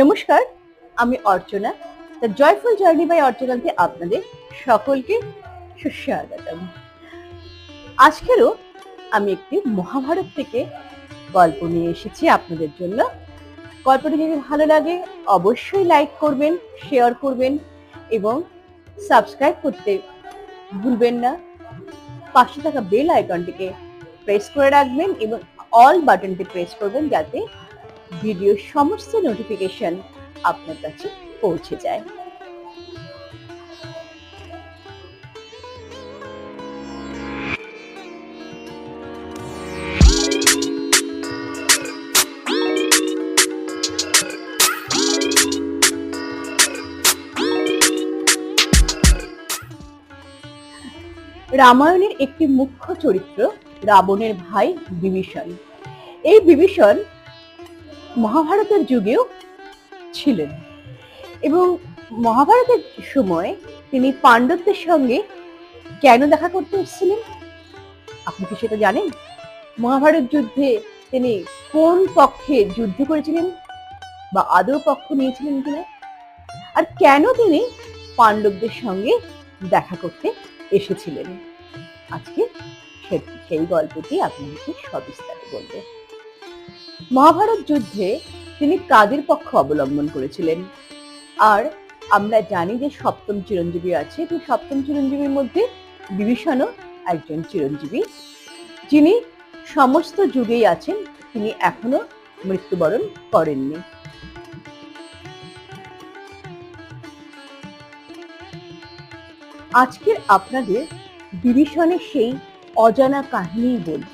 নমস্কার, আমি Archana. The joyful journey by অর্চনাতে আপনাদের সকলকে সুস্বাগতম। আজকেরও আমি একটি মহাভারত থেকে গল্প নিয়ে এসেছি আপনাদের জন্য। গল্পটি যদি ভালো লাগে, অবশ্যই লাইক করবেন, শেয়ার করবেন এবং সাবস্ক্রাইব করতে ভুলবেন না। পাশে থাকা বেল আইকনটিকে প্রেস করে রাখবেন এবং অল বাটনটি প্রেস করবেন যাতে ভিডিওর সমস্ত নোটিফিকেশন আপনার কাছে পৌঁছে যায়। রামায়ণের একটি মুখ্য চরিত্র রাবণের ভাই বিভীষণ। এই বিভীষণ মহাভারতের যুগেও ছিলেন। এবং মহাভারতের সময় তিনি পাণ্ডবদের সঙ্গে কেন দেখা করতে এসেছিলেন? আপনি কি সেটা জানেন? মহাভারত যুদ্ধে তিনি কোন পক্ষে যুদ্ধ করেছিলেন বা আদৌ পক্ষ নিয়েছিলেন কিনা? আর কেন তিনি পাণ্ডবদের সঙ্গে দেখা করতে এসেছিলেন? আজকে সেই গল্পটি আপনাদেরকে সবিস্তারে বলব। মহাভারত যুদ্ধে তিনি কাদের পক্ষ অবলম্বন করেছিলেন? আর আমরা জানি যে সপ্তম চিরঞ্জীবী আছে, তো সপ্তম চিরঞ্জীবীর মধ্যে বিভীষণও একজন চিরঞ্জীবী। যিনি সমস্ত যুগেই আছেন, তিনি এখনও মৃত্যুবরণ করেননি। আজকের আপনাদের বিভীষণের সেই অজানা কাহিনী বলব।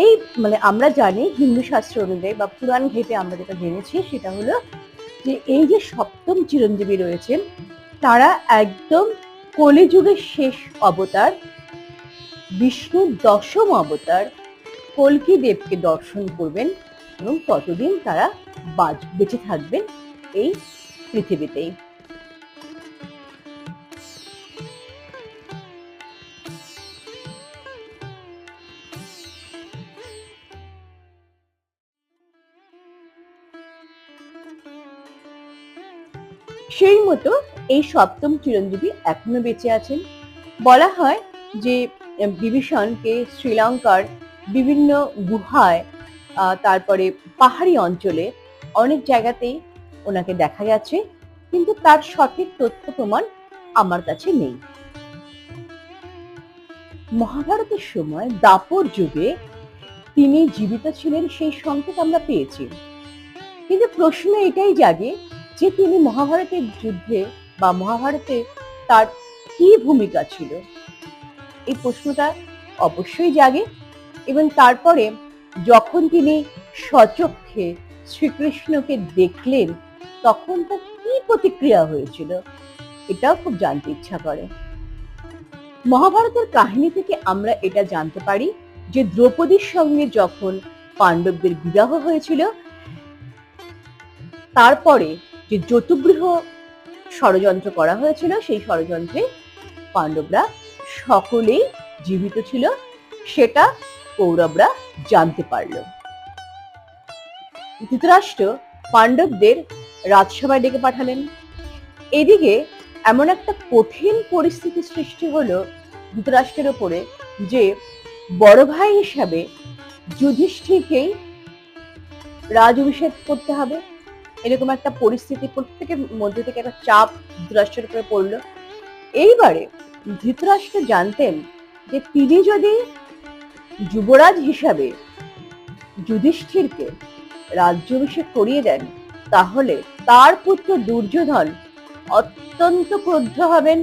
এই মানে আমরা জানি হিন্দু শাস্ত্র অনুযায়ী বা পুরাণ ঘেটে আমরা যেটা জেনেছি সেটা হলো যে এই যে সপ্তম চিরঞ্জীবী রয়েছেন, তারা একদম কলিযুগের শেষ অবতার, বিষ্ণুর দশম অবতার, কল্কি দেবকে দর্শন করবেন এবং ততদিন তারা বাজ, বেঁচে থাকবেন এই পৃথিবীতেই। সেই মতো এই সপ্তম চিরঞ্জীবী এখনও বেঁচে আছেন। বলা হয় যে বিভীষণকে শ্রীলঙ্কার বিভিন্ন গুহায় তারপরে পাহাড়ি অঞ্চলে অনেক জায়গাতেই ওনাকে দেখা গেছে, কিন্তু তার সঠিক তথ্য প্রমাণ আমার কাছে নেই। মহাভারতের সময় দাপর যুগে তিনি জীবিত ছিলেন সেই সংকেত আমরা পেয়েছি। কিন্তু প্রশ্ন এটাই জাগে যে তিনি মহাভারতের যুদ্ধে বা মহাভারতে তার কি ভূমিকা ছিল? এই প্রশ্নটা অবশ্যই জাগে এবং তারপরে যখন তিনি সচক্ষে শ্রীকৃষ্ণকে দেখলেন, তখন তার কি প্রতিক্রিয়া হয়েছিল? এটাও খুব জানতে ইচ্ছা করে। মহাভারতের কাহিনী থেকে আমরা এটা জানতে পারি যে দ্রৌপদীর সঙ্গে যখন পাণ্ডবদের বিবাহ হয়েছিল, তারপরে যে যতুগৃহ ষড়যন্ত্র করা হয়েছিল, সেই ষড়যন্ত্রে পাণ্ডবরা সকলেই জীবিত ছিল, সেটা কৌরবরা জানতে পারল। ধৃতরাষ্ট্র পাণ্ডবদের রাজসভায় ডেকে পাঠালেন। এদিকে এমন একটা কঠিন পরিস্থিতি সৃষ্টি হলো ধৃতরাষ্ট্রের ওপরে যে বড় ভাই হিসাবে যুধিষ্ঠিরকেই রাজ অভিষেক করতে হবে। এরকম একটা পরিস্থিতি প্রত্যেকের মধ্যে থেকে একটা চাপ ধৃতরাষ্ট্রের উপরে পড়ল। এইবারে ধৃতরাষ্ট্র জানতেন যে তিনি যদি যুবরাজ হিসাবে যুধিষ্ঠিরকে রাজ্যাভিষেক করিয়ে দেন, তাহলে তার পুত্র দুর্যোধন অত্যন্ত ক্রুদ্ধ হবেন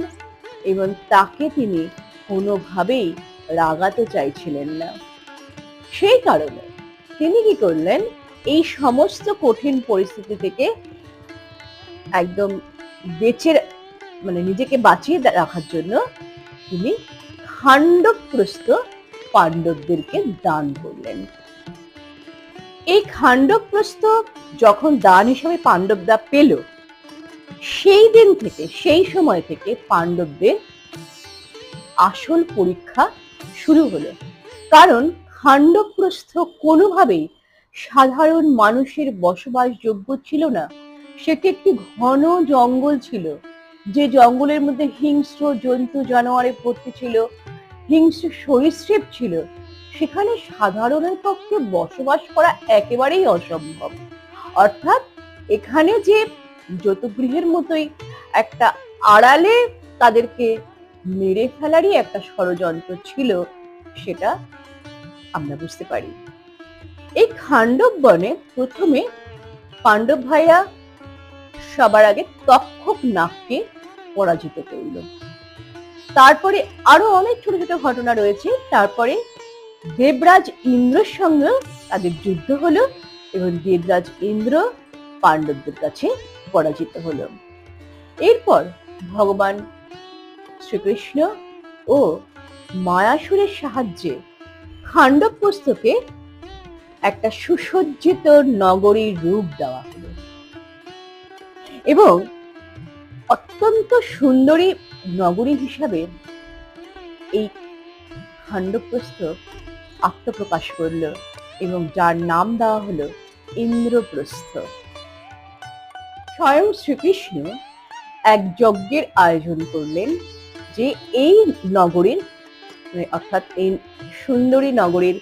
এবং তাকে তিনি কোনোভাবেই রাগাতে চাইছিলেন না। সেই কারণে তিনি কি করলেন এই সমস্ত কঠিন পরিস্থিতি থেকে একদম বেঁচে মানে নিজেকে বাঁচিয়ে রাখার জন্য তিনি খাণ্ডবপ্রস্থ পাণ্ডবদেরকে দান করলেন। এই খাণ্ডবপ্রস্থ যখন দান হিসেবে পাণ্ডবরা পেল, সেই দিন থেকে, সেই সময় থেকে পাণ্ডবদের আসল পরীক্ষা শুরু হলো। কারণ খাণ্ডবপ্রস্থ কোনোভাবেই সাধারণ মানুষের বসবাসযোগ্য ছিল না। সেটি একটি ঘন জঙ্গল ছিল, যে জঙ্গলের মধ্যে হিংস্র জন্তু জানোয়ারে ভর্তি ছিল, হিংস্র সরীসৃপ ছিল। সেখানে সাধারণের পক্ষে বসবাস করা একেবারেই অসম্ভব। অর্থাৎ এখানে যে যতগৃহের মতোই একটা আড়ালে তাদেরকে মেরে ফেলারই একটা ষড়যন্ত্র ছিল, সেটা আমরা বুঝতে পারি। এই খাণ্ডব বনে প্রথমে পাণ্ডব ভাইয়া সবার আগে তক্ষক নাগকে পরাজিত করল। তারপরে আরও অনেক ছোট ছোট ঘটনা রয়েছে। তারপরে দেবরাজ ইন্দ্রের সঙ্গে তাদের যুদ্ধ হলো এবং দেবরাজ ইন্দ্র পাণ্ডবদের কাছে পরাজিত হলো। এরপর ভগবান শ্রীকৃষ্ণ ও মায়াসুরের সাহায্যে খাণ্ডবপুস্তকে একটা সুসজ্জিত নগরীর রূপ দেওয়া হলো। এবং অত্যন্ত সুন্দরী নগরী হিসাবে এই খাণ্ডবপ্রস্থ আত্মপ্রকাশ করল এবং যার নাম দেওয়া হলো ইন্দ্রপ্রস্থ। স্বয়ং শ্রীকৃষ্ণ এক যজ্ঞের আয়োজন করলেন যে এই নগরীর, অর্থাৎ এই সুন্দরী নগরীর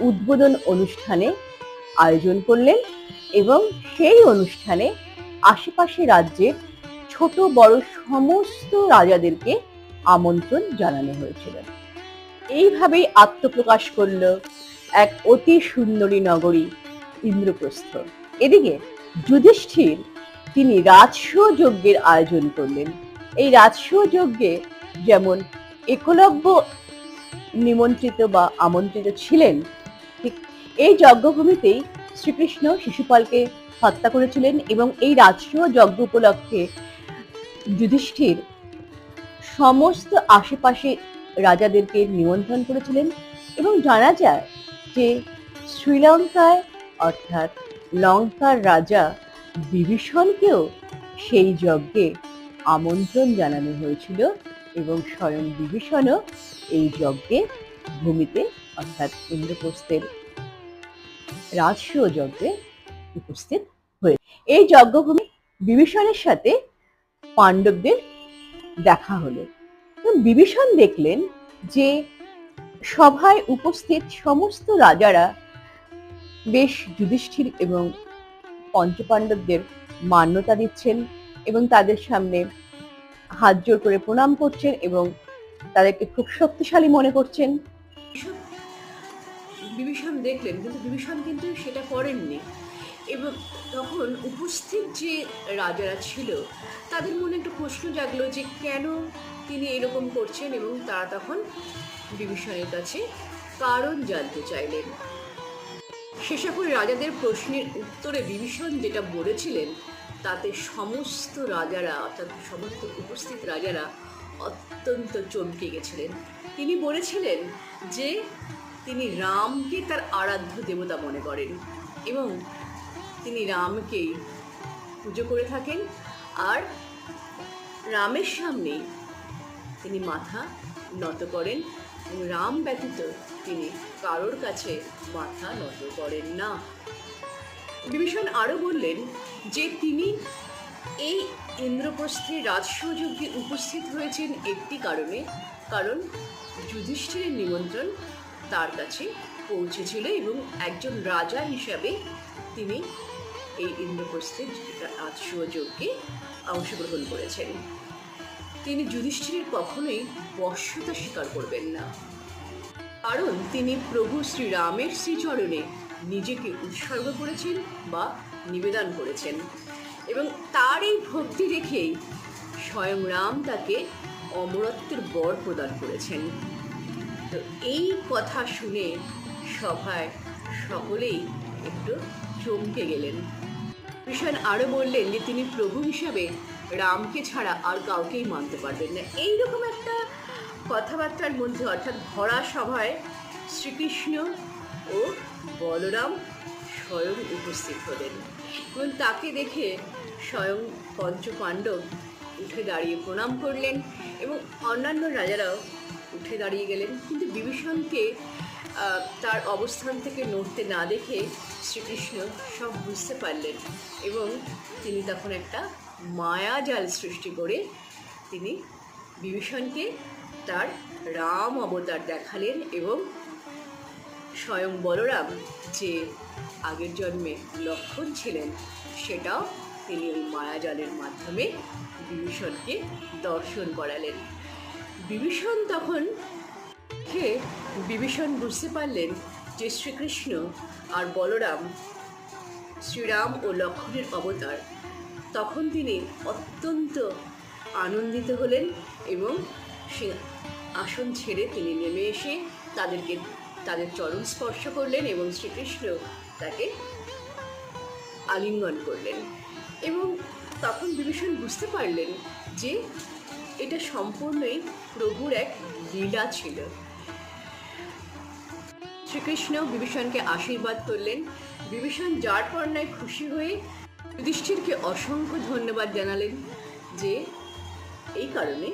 উদ্বোধন অনুষ্ঠানে আয়োজন করলেন এবং সেই অনুষ্ঠানে আশেপাশে রাজ্যের ছোট বড় সমস্ত রাজাদেরকে আমন্ত্রণ জানানো হয়েছিল। এইভাবেই আত্মপ্রকাশ করল এক অতি সুন্দরী নগরী ইন্দ্রপ্রস্থ। এদিকে যুধিষ্ঠির তিনি রাজসূয় যজ্ঞের আয়োজন করলেন। এই রাজসূয় যজ্ঞে যেমন একলব্য নিমন্ত্রিত বা আমন্ত্রিত ছিলেন এই যজ্ঞভূমিতেই শ্রীকৃষ্ণ শিশুপালকে হত্যা করেছিলেন এবং এই রাজসূয় যজ্ঞ উপলক্ষে যুধিষ্ঠির সমস্ত আশেপাশে রাজাদেরকে নিমন্ত্রণ করেছিলেন এবং জানা যায় যে শ্রীলঙ্কায়, অর্থাৎ লঙ্কার রাজা বিভীষণকেও সেই যজ্ঞে আমন্ত্রণ জানানো হয়েছিল এবং স্বয়ং বিভীষণও এই যজ্ঞে ভূমিতে, অর্থাৎ ইন্দ্রপ্রস্থের রাজসূয় যজ্ঞে উপস্থিত হয়ে এই যজ্ঞভূমি বিভীষণের সাথে পাণ্ডবদের দেখা হলো। বিভীষণ দেখলেন যে সভায় উপস্থিত সমস্ত রাজারা বেশ যুধিষ্ঠির এবং পঞ্চপাণ্ডবদের মান্যতা দিচ্ছেন এবং তাদের সামনে হাত জোর করে প্রণাম করছেন এবং তাদেরকে খুব শক্তিশালী মনে করছেন। বিভীষণ দেখলেন, কিন্তু বিভীষণ কিন্তু সেটা করেননি। এবং তখন উপস্থিত যে রাজারা ছিল, তাদের মনে একটা প্রশ্ন জাগলো যে কেন তিনি এরকম করছেন এবং তারা তখন বিভীষণের কাছে কারণ জানতে চাইলেন। সে সকল রাজাদের প্রশ্নের উত্তরে বিভীষণ যেটা বলেছিলেন, তাতে সমস্ত রাজারা, অর্থাৎ সমস্ত উপস্থিত রাজারা অত্যন্ত চমকে গেছিলেন। তিনি বলেছিলেন যে তিনি রামকে তার আরাধ্য দেবতা মনে করেন এবং তিনি রামকেই পুজো করে থাকেন আর রামের সামনে তিনি মাথা নত করেন এবং রাম ব্যতীত তিনি কারোর কাছে মাথা নত করেন না। বিভীষণ আরও বললেন যে তিনি এই ইন্দ্রপ্রস্থে রাজসযজ্ঞে উপস্থিত হয়েছেন একটি কারণে, কারণ যুধিষ্ঠিরের নিমন্ত্রণ তার কাছে পৌঁছেছিল এবং একজন রাজা হিসাবে তিনি এই ইন্দ্রপ্রস্থের রাজসযজ্ঞে অংশগ্রহণ করেছেন। তিনি যুধিষ্ঠিরের কখনোই বশ্যতা স্বীকার করবেন না। কারণ তিনি প্রভু শ্রীরামের শ্রীচরণে নিজেকে উৎসর্গ করেছেন বা নিবেদন করেছেন এবং তার এই ভক্তি রেখেই স্বয়ং রাম তাকে অমরত্বের বর প্রদান করেছেন। এই কথা শুনে সভায় সকলেই একটু চমকে গেলেন। ভীষণ আরও বললেন যে, তিনি প্রভু হিসাবে রামকে ছাড়া আর কাউকেই মানতে পারবেন না। এইরকম একটা কথাবার্তার মধ্যে অর্থাৎ ভরা সভায় শ্রীকৃষ্ণ ও বলরাম স্বয়ং উপস্থিত হলেন এবং তাকে দেখে স্বয়ং পঞ্চপাণ্ডব উঠে দাঁড়িয়ে প্রণাম করলেন এবং অন্যান্য রাজারাও উঠে দাঁড়িয়ে গেলেন। কিন্তু বিভীষণকে তার অবস্থান থেকে নড়তে না দেখে শ্রীকৃষ্ণ সব বুঝতে পারলেন এবং তিনি তখন একটা মায়াজাল সৃষ্টি করে তিনি বিভীষণকে তার রাম অবতার দেখালেন এবং স্বয়ং বলরাম যে আগের জন্মে লক্ষণ ছিলেন, সেটাও তিনি ওই মায়াজালের মাধ্যমে বিভীষণকে দর্শন করালেন। বিভীষণ তখন দেখে বিভীষণ বুঝতে পারলেন যে শ্রীকৃষ্ণ আর বলরাম শ্রীরাম ও লক্ষ্মণের অবতার। তখন তিনি অত্যন্ত আনন্দিত হলেন এবং সে আসন ছেড়ে তিনি নেমে এসে তাদেরকে, তাদের চরণ স্পর্শ করলেন এবং শ্রীকৃষ্ণ তাকে আলিঙ্গন করলেন। এবং তখন বিভীষণ বুঝতে পারলেন যে এটা সম্পূর্ণই প্রভুর এক লীলা ছিল। শ্রীকৃষ্ণ বিভীষণকে আশীর্বাদ করলেন। বিভীষণ যার পর পর্ণায় খুশি হয়ে যুধিষ্ঠিরকে অসংখ্য ধন্যবাদ জানালেন যে এই কারণে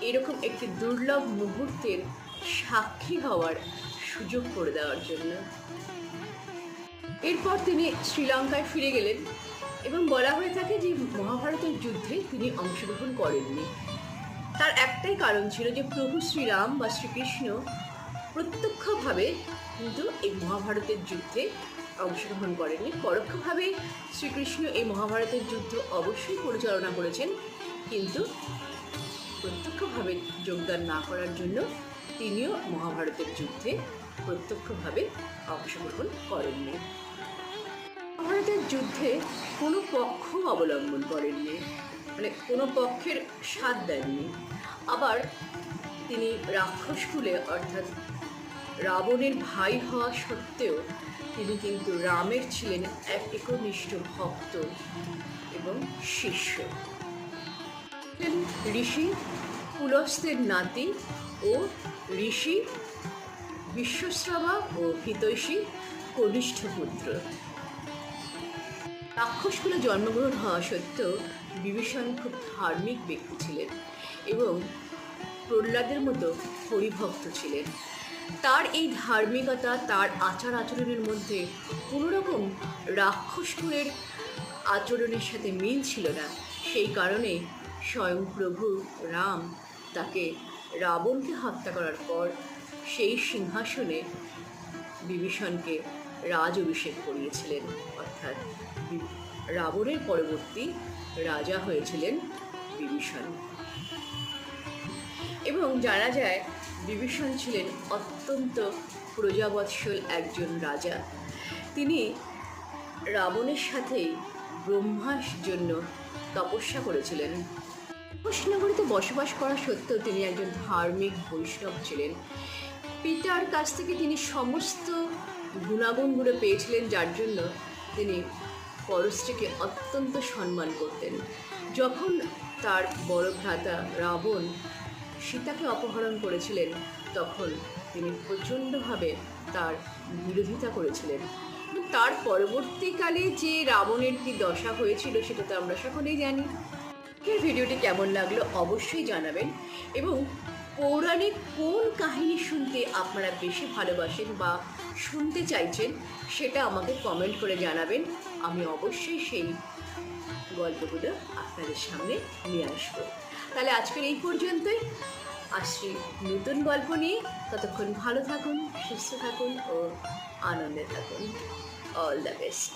এরকম একটি দুর্লভ মুহূর্তের সাক্ষী হওয়ার সুযোগ করে দেওয়ার জন্য। এরপর তিনি শ্রীলঙ্কায় ফিরে গেলেন। এবং বলা হয়ে থাকে যে মহাভারতের যুদ্ধে তিনি অংশগ্রহণ করেননি। তার একটাই কারণ ছিল যে প্রভু শ্রীরাম বা শ্রীকৃষ্ণ প্রত্যক্ষভাবে কিন্তু এই মহাভারতের যুদ্ধে অংশগ্রহণ করেননি। পরোক্ষভাবে শ্রীকৃষ্ণ এই মহাভারতের যুদ্ধ অবশ্যই পরিচালনা করেছেন, কিন্তু প্রত্যক্ষভাবে যোগদান না করার জন্য তিনিও মহাভারতের যুদ্ধে প্রত্যক্ষভাবে অংশগ্রহণ করেননি। মহাভারতের যুদ্ধে কোনো পক্ষ অবলম্বন করেননি। মানে কোনো পক্ষের স্বাদ দেননি। আবার তিনি রাক্ষসকুলে অর্থাৎ রাবণের ভাই হওয়া সত্ত্বেও তিনি কিন্তু রামের ছিলেন এক একনিষ্ঠ ভক্ত এবং শিষ্য। ঋষি পুলস্তের নাতি ও ঋষি, বিশ্বশ্রাবা ও হিতৈষী কনিষ্ঠ পুত্র। রাক্ষসকুলে জন্মগ্রহণ হওয়া সত্ত্বেও বিভীষণ খুব ধার্মিক ব্যক্তি ছিলেন এবং প্রহ্লাদের মতো হরিভক্ত ছিলেন। তার এই ধার্মিকতা, তার আচার আচরণের মধ্যে কোনো রকম রাক্ষসকুলের আচরণের সাথে মিল ছিল না। সেই কারণে স্বয়ং প্রভু রাম তাকে রাবণকে হত্যা করার পর সেই সিংহাসনে বিভীষণকে রাজ অভিষেক করিয়েছিলেন, অর্থাৎ রাবণের পরবর্তী রাজা হয়েছিলেন বিভীষণ। এবং জানা যায়, বিভীষণ ছিলেন অত্যন্ত প্রজাবৎসল একজন রাজা। তিনি রাবণের সাথেই ব্রহ্মার জন্য তপস্যা করেছিলেন। কৃষ্ণনগরীতে বসবাস করা সত্ত্বেও তিনি একজন ধার্মিক বৈষ্ণব ছিলেন। পিতার কাছ থেকে তিনি সমস্ত গুণাগুণগুলো পেয়েছিলেন যার জন্য তিনি পরশ্রীকে অত্যন্ত সম্মান করতেন। যখন তার বড় ভ্রাতা রাবণ সীতাকে অপহরণ করেছিলেন, তখন তিনি প্রচণ্ডভাবে তার বিরোধিতা করেছিলেন। তার পরবর্তীকালে যে রাবণের কি দশা হয়েছিল সেটা তো আমরা সকলেই জানি। ভিডিওটি কেমন লাগল অবশ্যই জানাবেন এবং পৌরাণিক কোন কাহিনী শুনতে আপনারা বেশি ভালোবাসেন বা শুনতে চাইছেন, সেটা আমাকে কমেন্ট করে জানাবেন। আমি অবশ্যই সেই গল্পগুলো আপনাদের সামনে নিয়ে আসব। তাহলে আজকের এই পর্যন্তই। আসছি নতুন গল্প নিয়ে। ততক্ষণ ভালো থাকুন, সুস্থ থাকুন ও আনন্দে থাকুন। All the best